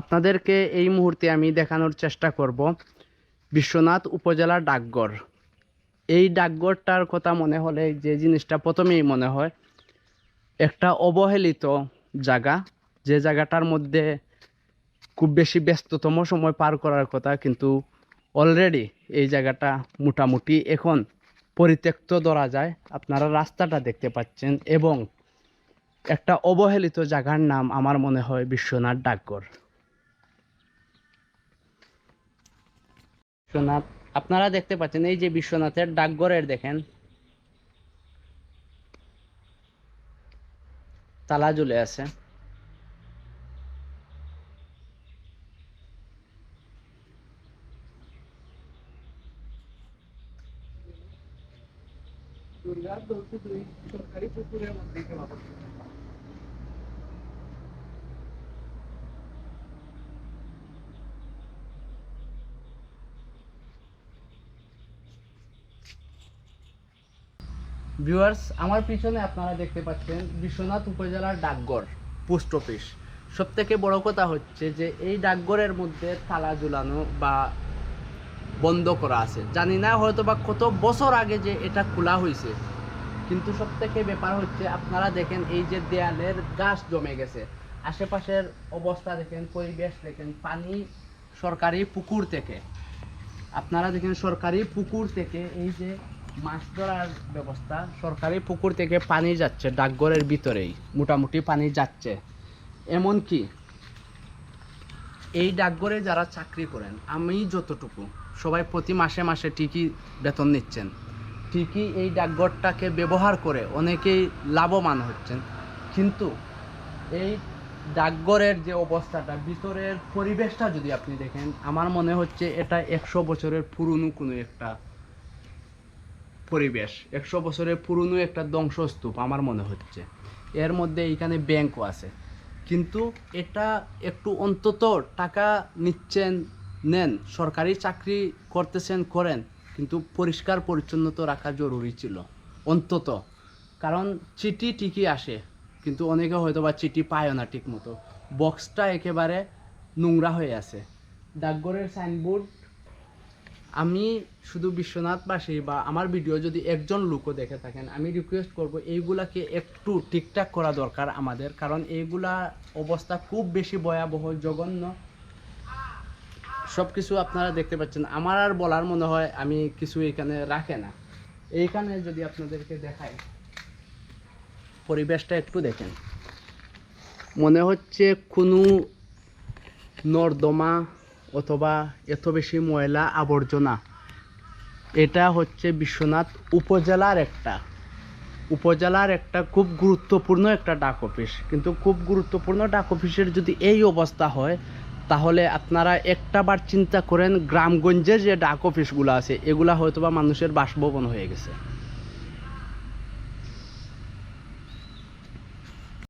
আপনাদেরকে এই মুহূর্তে আমি দেখানোর চেষ্টা করব বিশ্বনাথ উপজেলা ডাকঘর। এই ডাকঘরটার কথা মনে হলে যে জিনিসটা প্রথমেই মনে হয়, একটা অবহেলিত জায়গা। যে জায়গাটার মধ্যে খুব বেশি ব্যস্ততম সময় পার করার কথা, কিন্তু অলরেডি এই জায়গাটা মোটামুটি এখন পরিত্যক্ত ধরা যায়। আপনারা রাস্তাটা দেখতে পাচ্ছেন এবং একটা অবহেলিত জায়গার নাম আমার মনে হয় বিশ্বনাথ ডাকঘর। বিশ্বনাথ আপনারা দেখতে পাচ্ছেন এই যে বিশ্বনাথের ডাকঘরের দেখেন। তালা ঝুলে আছে। ভিউয়ার্স, আমার পিছনে আপনারা দেখতে পাচ্ছেন বিশ্বনাথ উপজেলার ডাকঘর, পোস্ট অফিস। সব থেকে বড় কথা হচ্ছে যে এই ডাকঘরের মধ্যে তালা ঝুলানো বা বন্ধ করা আছে। জানি না হয়তো বা কত বছর আগে যে এটা খোলা হয়েছে, কিন্তু সব থেকে ব্যাপার হচ্ছে আপনারা দেখেন এই যে দেয়ালের গাছ জমে গেছে। আশেপাশের অবস্থা দেখেন, পরিবেশ দেখেন, পানি সরকারি পুকুর থেকে। আপনারা দেখেন সরকারি পুকুর থেকে এই যে মাছ ধরার ব্যবস্থা সরকারি পুকুর থেকে পানি যাচ্ছে, ডাকঘরের ভিতরেই। মোটামুটি পানি যাচ্ছে। এমনকি এই ডাকঘরে যারা চাকরি করেন, আমি যতটুকু, সবাই প্রতি মাসে মাসে ঠিকই বেতন নিচ্ছেন। ঠিকই এই ডাকঘরটাকে ব্যবহার করে অনেকেই লাভবান হচ্ছেন। কিন্তু এই ডাকঘরের যে অবস্থাটা, ভিতরের পরিবেশটা যদি আপনি দেখেন, আমার মনে হচ্ছে এটা একশো বছরের পুরনো কোনো একটা পরিবেশ। একশো বছরের পুরনো একটা ধ্বংসস্তূপ আমার মনে হচ্ছে। এর মধ্যে এইখানে ব্যাংকও আছে। কিন্তু এটা একটু অন্তত টাকা নিচ্ছেন, নেন, সরকারি চাকরি করতেছেন, করেন, কিন্তু পরিষ্কার পরিচ্ছন্নতা রাখা জরুরি ছিল, অন্তত। কারণ চিঠি ঠিকই আসে, কিন্তু অনেকে হয়তো বা চিঠি পায়ও না ঠিক মতো বক্সটা একেবারে নোংরা হয়ে আছে। ডাকঘরের সাইনবোর্ড আমি শুধু বিশ্বনাথবাসী বা আমার ভিডিও যদি একজন লোকও দেখে থাকেন, আমি রিকোয়েস্ট করব এইগুলাকে একটু ঠিকঠাক করা দরকার আমাদের, কারণ এইগুলা অবস্থা খুব বেশি ভয়াবহ, জঘন্য। সব কিছু আপনারা দেখতে পাচ্ছেন। আমার আর বলার মনে হয় আমি কিছু এখানে রাখে না। এইখানে যদি আপনাদেরকে দেখাই, পরিবেশটা একটু দেখেন। মনে হচ্ছে কোনো নর্দমা অথবা এত বেশি ময়লা আবর্জনা। এটা হচ্ছে বিশ্বনাথ উপজেলার একটা। উপজেলার একটা খুব গুরুত্বপূর্ণ একটা ডাক অফিস। কিন্তু খুব গুরুত্বপূর্ণ ডাক অফিসের যদি এই অবস্থা হয়, তাহলে আপনারা একটা বার চিন্তা করেন গ্রামগঞ্জের যে ডাক অফিসগুলো আছে, এগুলা হয়তো বা মানুষের বাসভবন হয়ে গেছে।